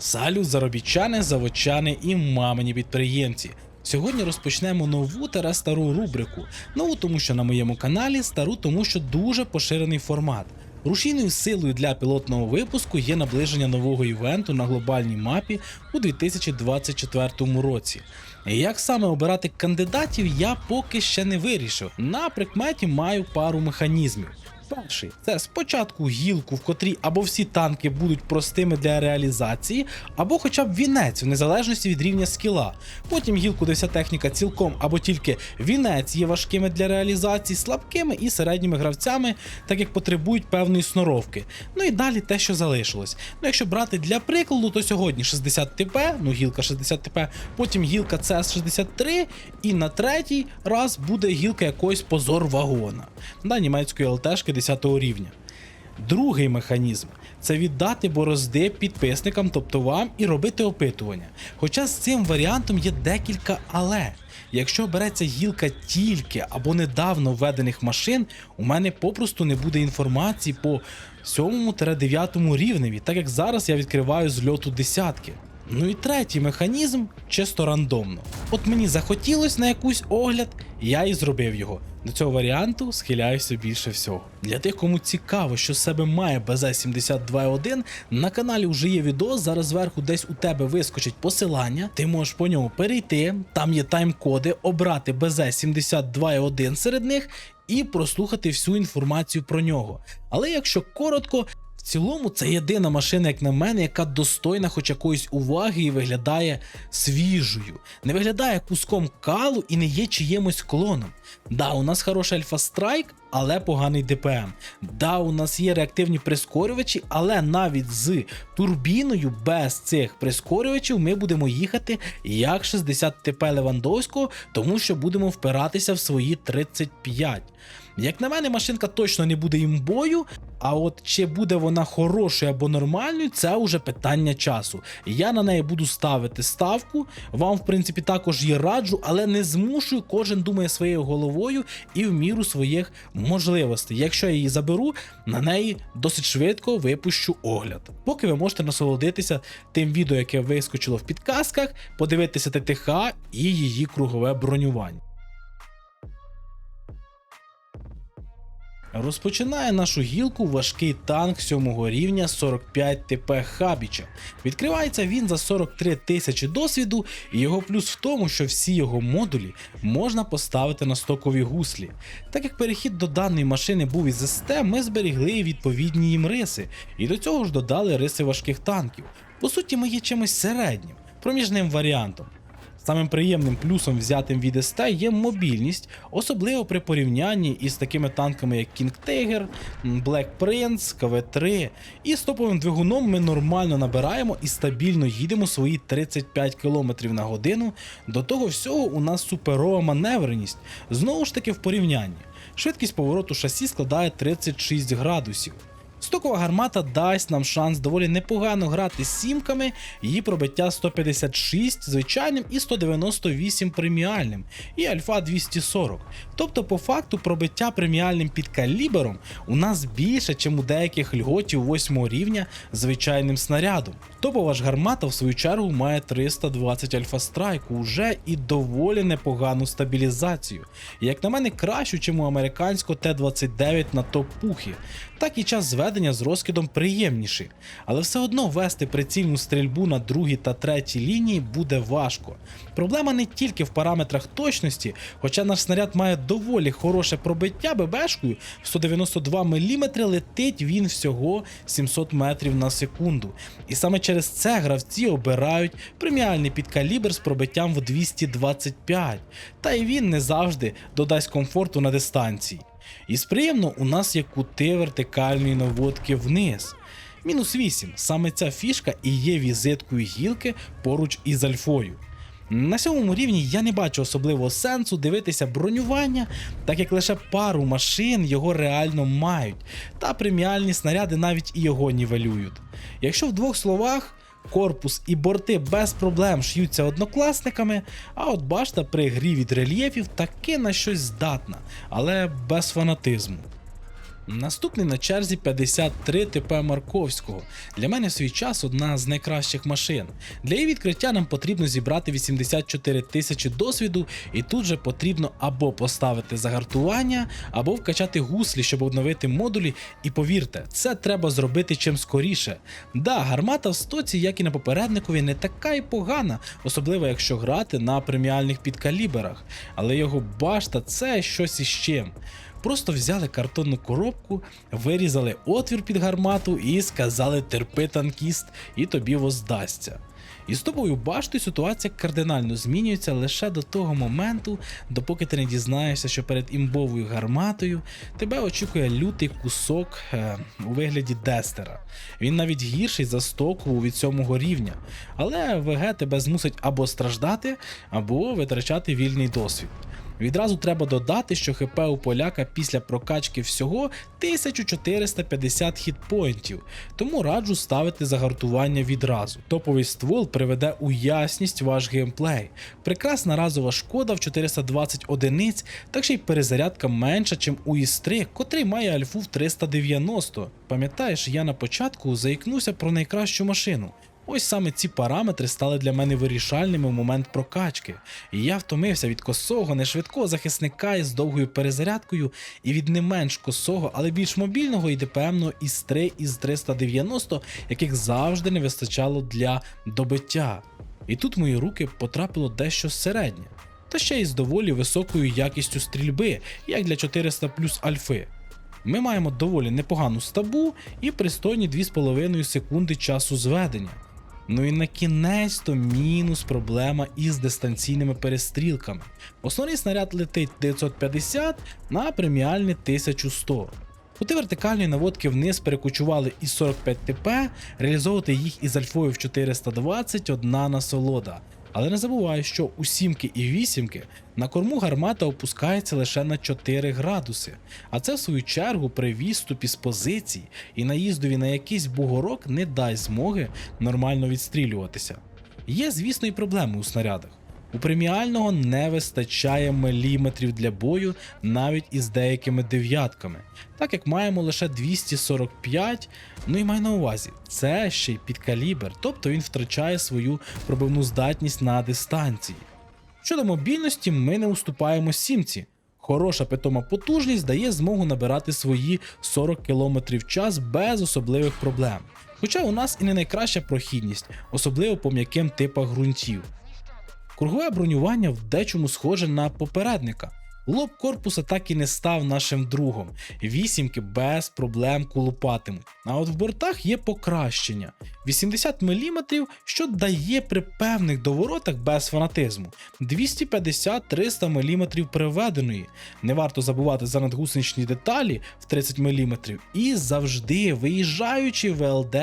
Салют, заробітчани, заводчани і мамині підприємці. Сьогодні розпочнемо нову та стару рубрику. Нову, тому що на моєму каналі, стару, тому що дуже поширений формат. Рушійною силою для пілотного випуску є наближення нового івенту на глобальній мапі у 2024 році. Як саме обирати кандидатів, я поки ще не вирішив. На прикметі маю пару механізмів. Перший це спочатку гілку, в котрій або всі танки будуть простими для реалізації, або хоча б вінець, в незалежності від рівня скіла. Потім гілку, де вся техніка цілком або тільки вінець є важкими для реалізації, слабкими і середніми гравцями, так як потребують певної сноровки. Ну і далі те, що залишилось. Ну якщо брати для прикладу, то сьогодні 60 ТП, ну гілка 60 ТП, потім гілка CS63, і на третій раз буде гілка якогось позор вагона да, німецької ЛТшки 10 рівня. Другий механізм це віддати борозди підписникам, тобто вам, і робити опитування. Хоча з цим варіантом є декілька але. Якщо береться гілка тільки або недавно введених машин, у мене попросту не буде інформації по 7-9 рівневі, так як зараз я відкриваю з льоту десятки. Ну і третій механізм чисто рандомно. От мені захотілось на якийсь огляд, я і зробив його. До цього варіанту схиляюся більше всього. Для тих, кому цікаво, що себе має BZ72.1, на каналі вже є відео. Зараз зверху десь у тебе вискочить посилання. Ти можеш по ньому перейти. Там є тайм-коди, обрати BZ72.1 серед них і прослухати всю інформацію про нього. Але якщо коротко. В цілому, це єдина машина, як на мене, яка достойна хоч якоїсь уваги і виглядає свіжою, не виглядає куском калу і не є чиємусь клоном. Да, у нас хороший Альфа Страйк, але поганий ДПМ. Да, у нас є реактивні прискорювачі, але навіть з турбіною без цих прискорювачів ми будемо їхати як 60 ТП Левандовського, тому що будемо впиратися в свої 35. Як на мене, машинка точно не буде імбою, а от чи буде вона хорошою або нормальною, це вже питання часу. Я на неї буду ставити ставку. Вам, в принципі, також її раджу, але не змушую, кожен думає своєю головою і в міру своїх можливостей. Якщо я її заберу, на неї досить швидко випущу огляд. Поки ви можете насолодитися тим відео, яке вискочило в підказках, подивитися ТТХ і її кругове бронювання. Розпочинає нашу гілку важкий танк 7 рівня 45 ТП Хабіча. Відкривається він за 43 тисячі досвіду, і його плюс в тому, що всі його модулі можна поставити на стокові гуслі. Так як перехід до даної машини був із СТ, ми зберігли відповідні їм риси, і до цього ж додали риси важких танків. По суті, ми є чимось середнім, проміжним варіантом. Самим приємним плюсом взятим від СТ є мобільність, особливо при порівнянні із такими танками, як King Tiger, Black Prince, КВ-3. І з топовим двигуном ми нормально набираємо і стабільно їдемо свої 35 км на годину. До того всього у нас суперова маневреність. Знову ж таки в порівнянні. Швидкість повороту шасі складає 36 градусів. Стокова гармата дасть нам шанс доволі непогано грати з сімками, її пробиття 156 звичайним і 198 преміальним, і альфа 240. Тобто, по факту, пробиття преміальним під калібером у нас більше, ніж у деяких льготів 8 рівня звичайним снарядом. Топова ж гармата, в свою чергу, має 320 альфа страйку уже і доволі непогану стабілізацію. Як на мене, кращу, ніж у американського Т-29 на топ-пухі. Так і час зведення з розкидом приємніший, але все одно вести прицільну стрільбу на другій та третій лінії буде важко. Проблема не тільки в параметрах точності, хоча наш снаряд має доволі хороше пробиття ББшкою, в 192 мм летить він всього 700 метрів на секунду. І саме через це гравці обирають преміальний підкалібр з пробиттям в 225, та й він не завжди додасть комфорту на дистанції. І з приємно у нас є кути вертикальної наводки вниз. Мінус 8. Саме ця фішка і є візиткою гілки поруч із альфою. На сьомому рівні я не бачу особливого сенсу дивитися бронювання, так як лише пару машин його реально мають, та преміальні снаряди навіть і його нівелюють. Якщо в двох словах, корпус і борти без проблем ш'ються однокласниками, а от башта при грі від рельєфів таки на щось здатна, але без фанатизму. Наступний на черзі 53 ТП Марковського. Для мене в свій час одна з найкращих машин. Для її відкриття нам потрібно зібрати 84 тисячі досвіду, і тут же потрібно або поставити загартування, або вкачати гуслі, щоб обновити модулі. І повірте, це треба зробити чим скоріше. Да, гармата в стоці, як і на попередникові, не така і погана, особливо якщо грати на преміальних підкаліберах, але його башта це щось із чим. Просто взяли картонну коробку, вирізали отвір під гармату і сказали терпи танкіст, і тобі воздасться. І з тобою баштою ситуація кардинально змінюється лише до того моменту, допоки ти не дізнаєшся, що перед імбовою гарматою тебе очікує лютий кусок е, у вигляді дестера. Він навіть гірший за стокову від сьомого рівня, але ВГ тебе змусить або страждати, або витрачати вільний досвід. Відразу треба додати, що ХП у поляка після прокачки всього 1450 хітпоінтів, тому раджу ставити загартування відразу. Топовий ствол приведе у ясність ваш геймплей. Прекрасна разова шкода в 420 одиниць, так ще й перезарядка менша, чим у ІС-3, котрий має альфу в 390. Пам'ятаєш, я на початку заікнувся про найкращу машину. Ось саме ці параметри стали для мене вирішальними в момент прокачки, і я втомився від косого, нешвидкого захисника із довгою перезарядкою і від не менш косого, але більш мобільного і ДПМного із 3 із 390, яких завжди не вистачало для добиття. І тут мої руки потрапило дещо середнє, та ще й з доволі високою якістю стрільби, як для 400 плюс альфи. Ми маємо доволі непогану стабу і пристойні 2,5 секунди часу зведення. Ну і на кінець то мінус проблема із дистанційними перестрілками. Основний снаряд летить 950 на преміальний 1100. Кути вертикальної наводки вниз перекочували із 45 ТП, реалізовувати їх із альфою в 420 одна насолода. Але не забувай, що у сімки і вісімки на корму гармата опускається лише на 4 градуси, а це в свою чергу при відступі з позицій і наїздові на якийсь бугорок не дасть змоги нормально відстрілюватися. Є, звісно, і проблеми у снарядах. У преміального не вистачає міліметрів для бою навіть із деякими дев'ятками, так як маємо лише 245, ну і май на увазі, це ще й підкалібр, тобто він втрачає свою пробивну здатність на дистанції. Щодо мобільності, ми не уступаємо сімці. Хороша питома потужність дає змогу набирати свої 40 км в час без особливих проблем. Хоча у нас і не найкраща прохідність, особливо по м'яким типах ґрунтів. Кругове бронювання в дечому схоже на попередника. Лоб корпуса так і не став нашим другом, вісімки без проблем кулупатимуть. А от в бортах є покращення 80 мм, що дає при певних доворотах без фанатизму, 250-300 мм приведеної. Не варто забувати за надгусеничні деталі в 30 мм і завжди виїжджаючи в ЛД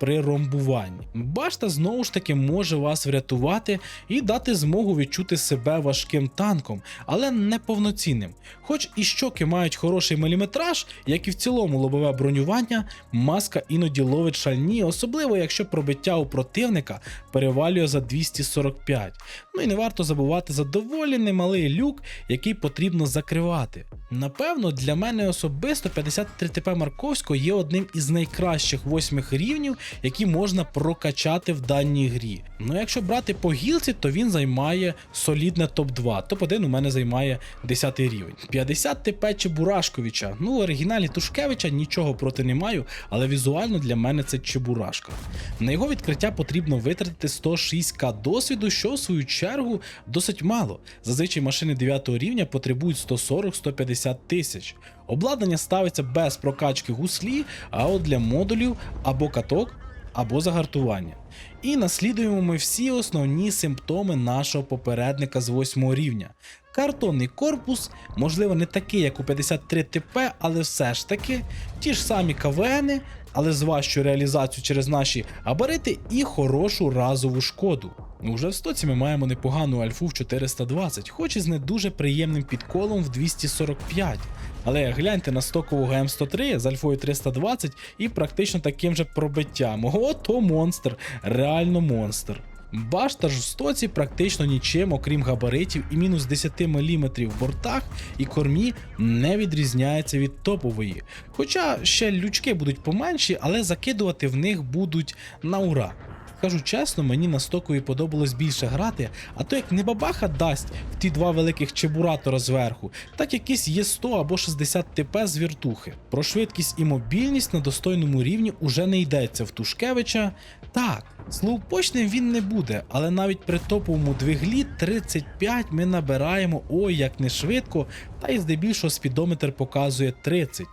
при ромбуванні. Башта знову ж таки може вас врятувати і дати змогу відчути себе важким танком, але не повноцінним. Хоч і щоки мають хороший міліметраж, як і в цілому лобове бронювання, маска іноді ловить шальні, особливо якщо пробиття у противника перевалює за 245. Ну і не варто забувати за доволі немалий люк, який потрібно закривати. Напевно, для мене особисто 53 ТП Марковського є одним із найкращих восьмих рівнів, які можна прокачати в даній грі. Ну якщо брати по гілці, то він займає солідне топ-2. Топ-1 у мене займає 10 рівень. 50 ТП Чебурашковича. Ну, в оригіналі Тушкевича нічого проти не маю, але візуально для мене це Чебурашка. На його відкриття потрібно витратити 106к досвіду, що в свою чергу досить мало. Зазвичай машини 9 рівня потребують 140-150 тисяч. Обладнання ставиться без прокачки гуслі, а от для модулів або каток, або загартування. І наслідуємо ми всі основні симптоми нашого попередника з 8 рівня. Картонний корпус, можливо, не такий, як у 53 ТП, але все ж таки ті ж самі КВНи, але з важчою реалізацією через наші габарити і хорошу разову шкоду. Уже в стоці ми маємо непогану альфу в 420, хоч і з не дуже приємним підколом в 245. Але гляньте на стокову ГМ103 з альфою 320 і практично таким же пробиттям. Ото монстр, реально монстр. Башта ж в стоці практично нічим, окрім габаритів і мінус 10 мм в бортах і кормі не відрізняється від топової. Хоча ще лючки будуть поменші, але закидувати в них будуть на ура. Скажу чесно, мені на стокові подобалось більше грати, а то як не бабаха дасть в ті два великих чебуратора зверху, так якийсь є 100 або 60 ТП з віртухи. Про швидкість і мобільність на достойному рівні уже не йдеться в Тушкевича. Так, слоупочним він не буде, але навіть при топовому двиглі 35 ми набираємо ой як не швидко, та й здебільшого спідометр показує 30.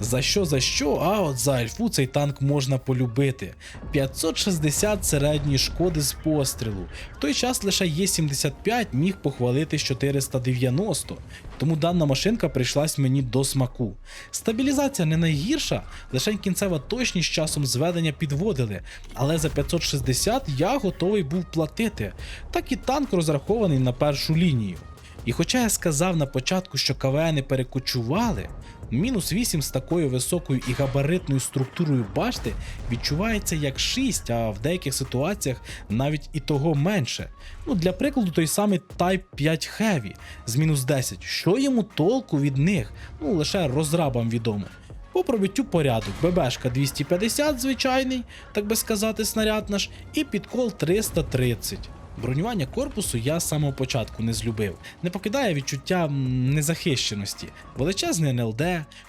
За що за що, а от за альфу цей танк можна полюбити. 560 середньої шкоди з пострілу. В той час лише Є75 міг похвалити з 490, тому дана машинка прийшлась мені до смаку. Стабілізація не найгірша, лише кінцева точність часом зведення підводили, але за 560 я готовий був платити. Так і танк розрахований на першу лінію. І хоча я сказав на початку, що КВНи перекочували, мінус 8 з такою високою і габаритною структурою башти відчувається як 6, а в деяких ситуаціях навіть і того менше. Ну, для прикладу, той самий Type 5 Heavy з мінус 10. Що йому толку від них? Ну, лише розрабам відомо. По пробиттю порядок, ББшка 250 звичайний, так би сказати, снаряд наш, і підкол 330. Бронювання корпусу я з самого початку не злюбив. Не покидає відчуття незахищеності. Величезний НЛД,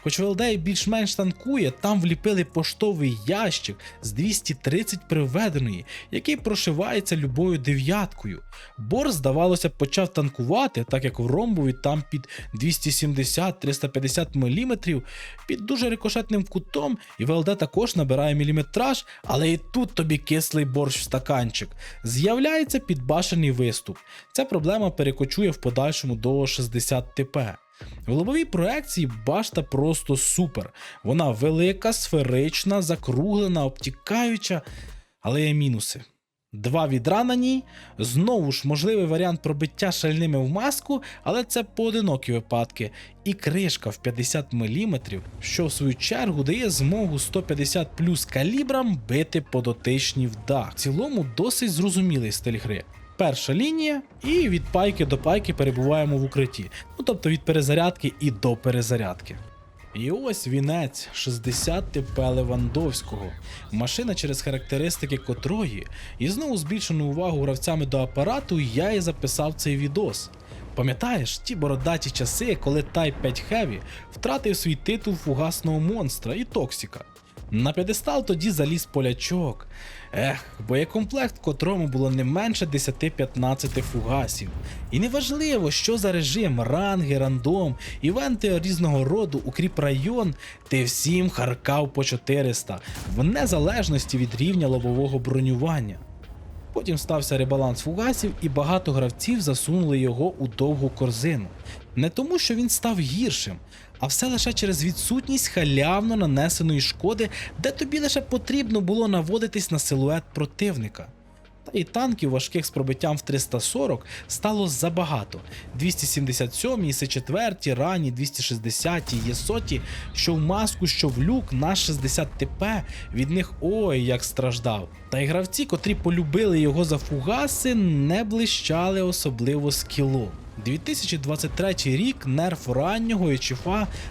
хоч в ЛД більш-менш танкує, там вліпили поштовий ящик з 230 приведеної, який прошивається любою дев'яткою. Бор, здавалося, почав танкувати, так як в ромбові там під 270-350 мм, під дуже рикошетним кутом, і в ЛД також набирає міліметраж, але і тут тобі кислий борщ в стаканчик. З'являється підбашений виступ. Ця проблема перекочує в подальшому до 60 ТП. В лобовій проекції башта просто супер. Вона велика, сферична, закруглена, обтікаюча, але є мінуси. Два відра на ній, знову ж можливий варіант пробиття шальними в маску, але це поодинокі випадки. І кришка в 50 мм, що в свою чергу дає змогу 150 плюс калібрам бити по дотичні в дах. В цілому досить зрозумілий стиль гри. Перша лінія, і від пайки до пайки перебуваємо в укритті. Ну тобто від перезарядки і до перезарядки. І ось вінець 60 ТП Левандовського. Машина через характеристики котрої, і знову збільшену увагу гравцями до апарату я і записав цей відос. Пам'ятаєш ті бородаті часи, коли Type 5 Heavy втратив свій титул фугасного монстра і Токсіка. На п'єдестал тоді заліз полячок. Ех, боєкомплект, котрому було не менше 10-15 фугасів. І неважливо, що за режим, ранги, рандом, івенти різного роду, укріп район, ти всім харкав по 400, в незалежності від рівня лобового бронювання. Потім стався ребаланс фугасів, і багато гравців засунули його у довгу корзину. Не тому, що він став гіршим, а все лише через відсутність халявно нанесеної шкоди, де тобі лише потрібно було наводитись на силует противника. Та і танків важких з пробиттям в 340 стало забагато. 277 і 4 ранні 260 є соті, що в маску, що в люк на 60 ТП від них ой як страждав. Та й гравці, котрі полюбили його за фугаси, не блищали особливо скілом. 2023 рік нерф раннього і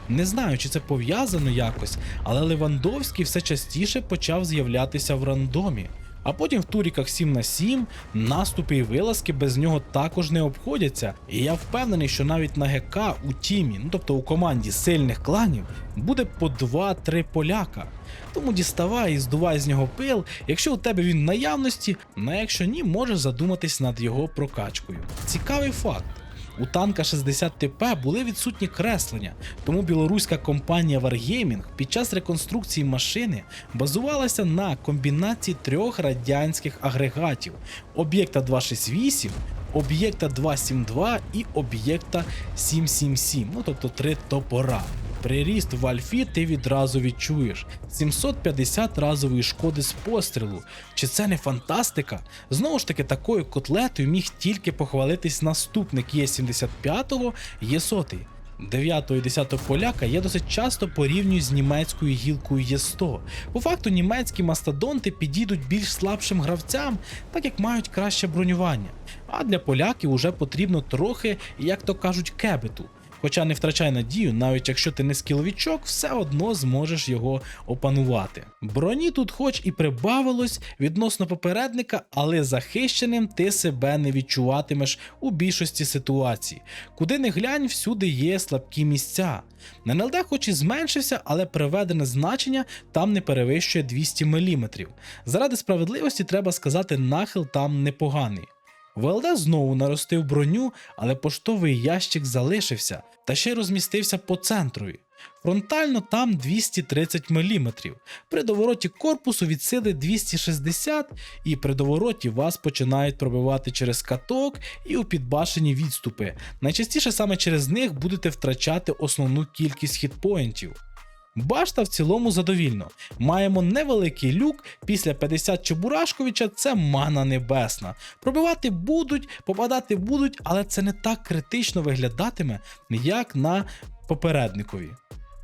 не знаю, чи це пов'язано якось, але Левандовський все частіше почав з'являтися в рандомі. А потім в туріках 7 на 7 наступи і вилазки без нього також не обходяться. І я впевнений, що навіть на ГК у тімі, ну тобто у команді сильних кланів, буде по 2-3 поляка. Тому діставай і здувай з нього пил, якщо у тебе він в наявності, ну а якщо ні, можеш задуматись над його прокачкою. Цікавий факт. У танка 60 ТП були відсутні креслення, тому білоруська компанія Wargaming під час реконструкції машини базувалася на комбінації трьох радянських агрегатів: об'єкта 268, об'єкта 272 і об'єкта 777, ну тобто три топора. Приріст в альфі ти відразу відчуєш 750 разової шкоди з пострілу. Чи це не фантастика? Знову ж таки, такою котлетою міг тільки похвалитись наступник Є75, Є100. 9 і 10 поляка я досить часто порівнюю з німецькою гілкою Є100. По факту німецькі мастодонти підійдуть більш слабшим гравцям, так як мають краще бронювання. А для поляків уже потрібно трохи, як то кажуть, кебету. Хоча не втрачай надію, навіть якщо ти не скіловічок, все одно зможеш його опанувати. Броні тут, хоч і прибавилось відносно попередника, але захищеним ти себе не відчуватимеш у більшості ситуацій. Куди не глянь, всюди є слабкі місця. На НЛД хоч і зменшився, але приведене значення там не перевищує 200 мм. Заради справедливості треба сказати, нахил там непоганий. ВЛД знову наростив броню, але поштовий ящик залишився та ще розмістився по центрові. Фронтально там 230 мм. При довороті корпусу від сили 260, і при довороті вас починають пробивати через каток і у підбашені відступи. Найчастіше саме через них будете втрачати основну кількість хітпоінтів. Башта в цілому задовільно. Маємо невеликий люк. Після 50 Чебурашковича це мана небесна. Пробивати будуть, попадати будуть, але це не так критично виглядатиме, як на попередникові.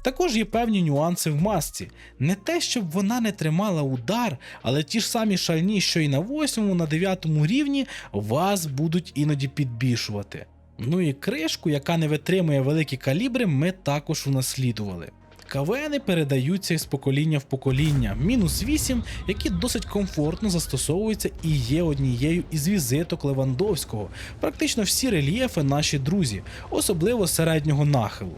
Також є певні нюанси в масці. Не те, щоб вона не тримала удар, але ті ж самі шальні, що і на 8, на 9 рівні, вас будуть іноді підбільшувати. Ну і кришку, яка не витримує великі калібри, ми також унаслідували. КВНи передаються із покоління в покоління, мінус 8, які досить комфортно застосовуються і є однією із візиток Левандовського. Практично всі рельєфи наші друзі, особливо середнього нахилу.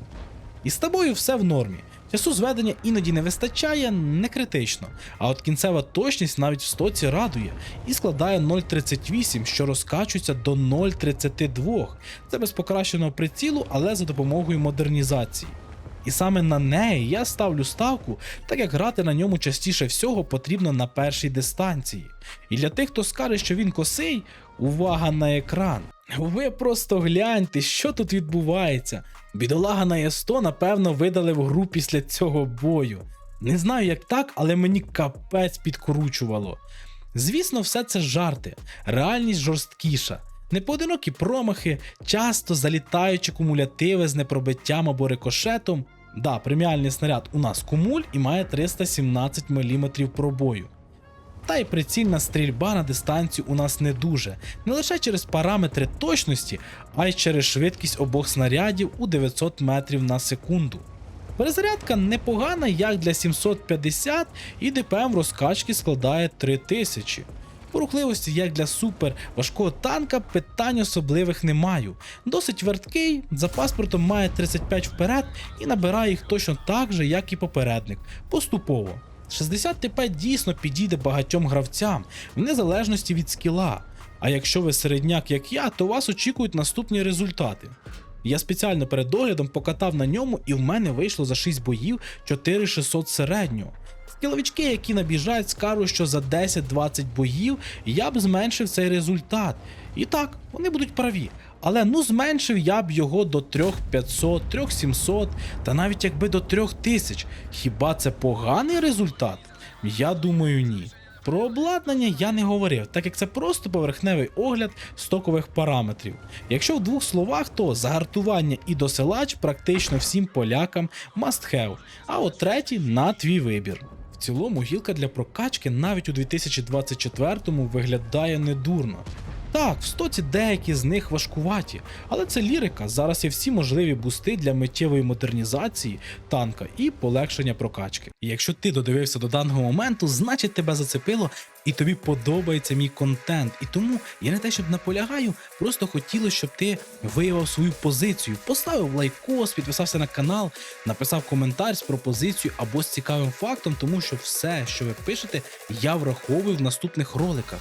І з тобою все в нормі. Часу зведення іноді не вистачає, не критично, а от кінцева точність навіть в стоці радує і складає 0,38, що розкачується до 0,32. Це без покращеного прицілу, але за допомогою модернізації. І саме на неї я ставлю ставку, так як грати на ньому частіше всього потрібно на першій дистанції. І для тих, хто скаже, що він косий, увага на екран. Ви просто гляньте, що тут відбувається. Бідолага на Є100, напевно, в гру після цього бою. Не знаю, як так, але мені капець підкручувало. Звісно, все це жарти, реальність жорсткіша. Непоодинокі промахи, часто залітаючі кумулятиви з непробиттям або рикошетом. Да, преміальний снаряд у нас кумуль і має 317 мм пробою. Та й прицільна стрільба на дистанцію у нас не дуже, не лише через параметри точності, а й через швидкість обох снарядів у 900 метрів на секунду. Перезарядка непогана як для 750 і ДПМ розкачки складає 3000. По рухливості, як для супер важкого танка, питань особливих не маю. Досить верткий, за паспортом має 35 вперед і набирає їх точно так же, як і попередник, поступово. 60 ТП дійсно підійде багатьом гравцям, в незалежності від скіла. А якщо ви середняк, як я, то вас очікують наступні результати. Я спеціально перед оглядом покатав на ньому, і в мене вийшло за 6 боїв 4600 середнього. Скіловички, які набіжають, скажуть, що за 10-20 боїв я б зменшив цей результат. І так, вони будуть праві. Але ну зменшив я б його до 3500, 3700 та навіть якби до 3000. Хіба це поганий результат? Я думаю, ні. Про обладнання я не говорив, так як це просто поверхневий огляд стокових параметрів. Якщо в двох словах, то загартування і досилач практично всім полякам must have, а от третій на твій вибір. В цілому гілка для прокачки навіть у 2024-му виглядає недурно. Так, в стоці деякі з них важкуваті, але це лірика. Зараз є всі можливі бусти для миттєвої модернізації танка і полегшення прокачки. Якщо ти додивився до даного моменту, значить тебе зацепило і тобі подобається мій контент. І тому я не те, щоб наполягаю, просто хотілося, щоб ти виявив свою позицію, поставив лайкос, підписався на канал, написав коментар з пропозицією або з цікавим фактом, тому що все, що ви пишете, я враховую в наступних роликах.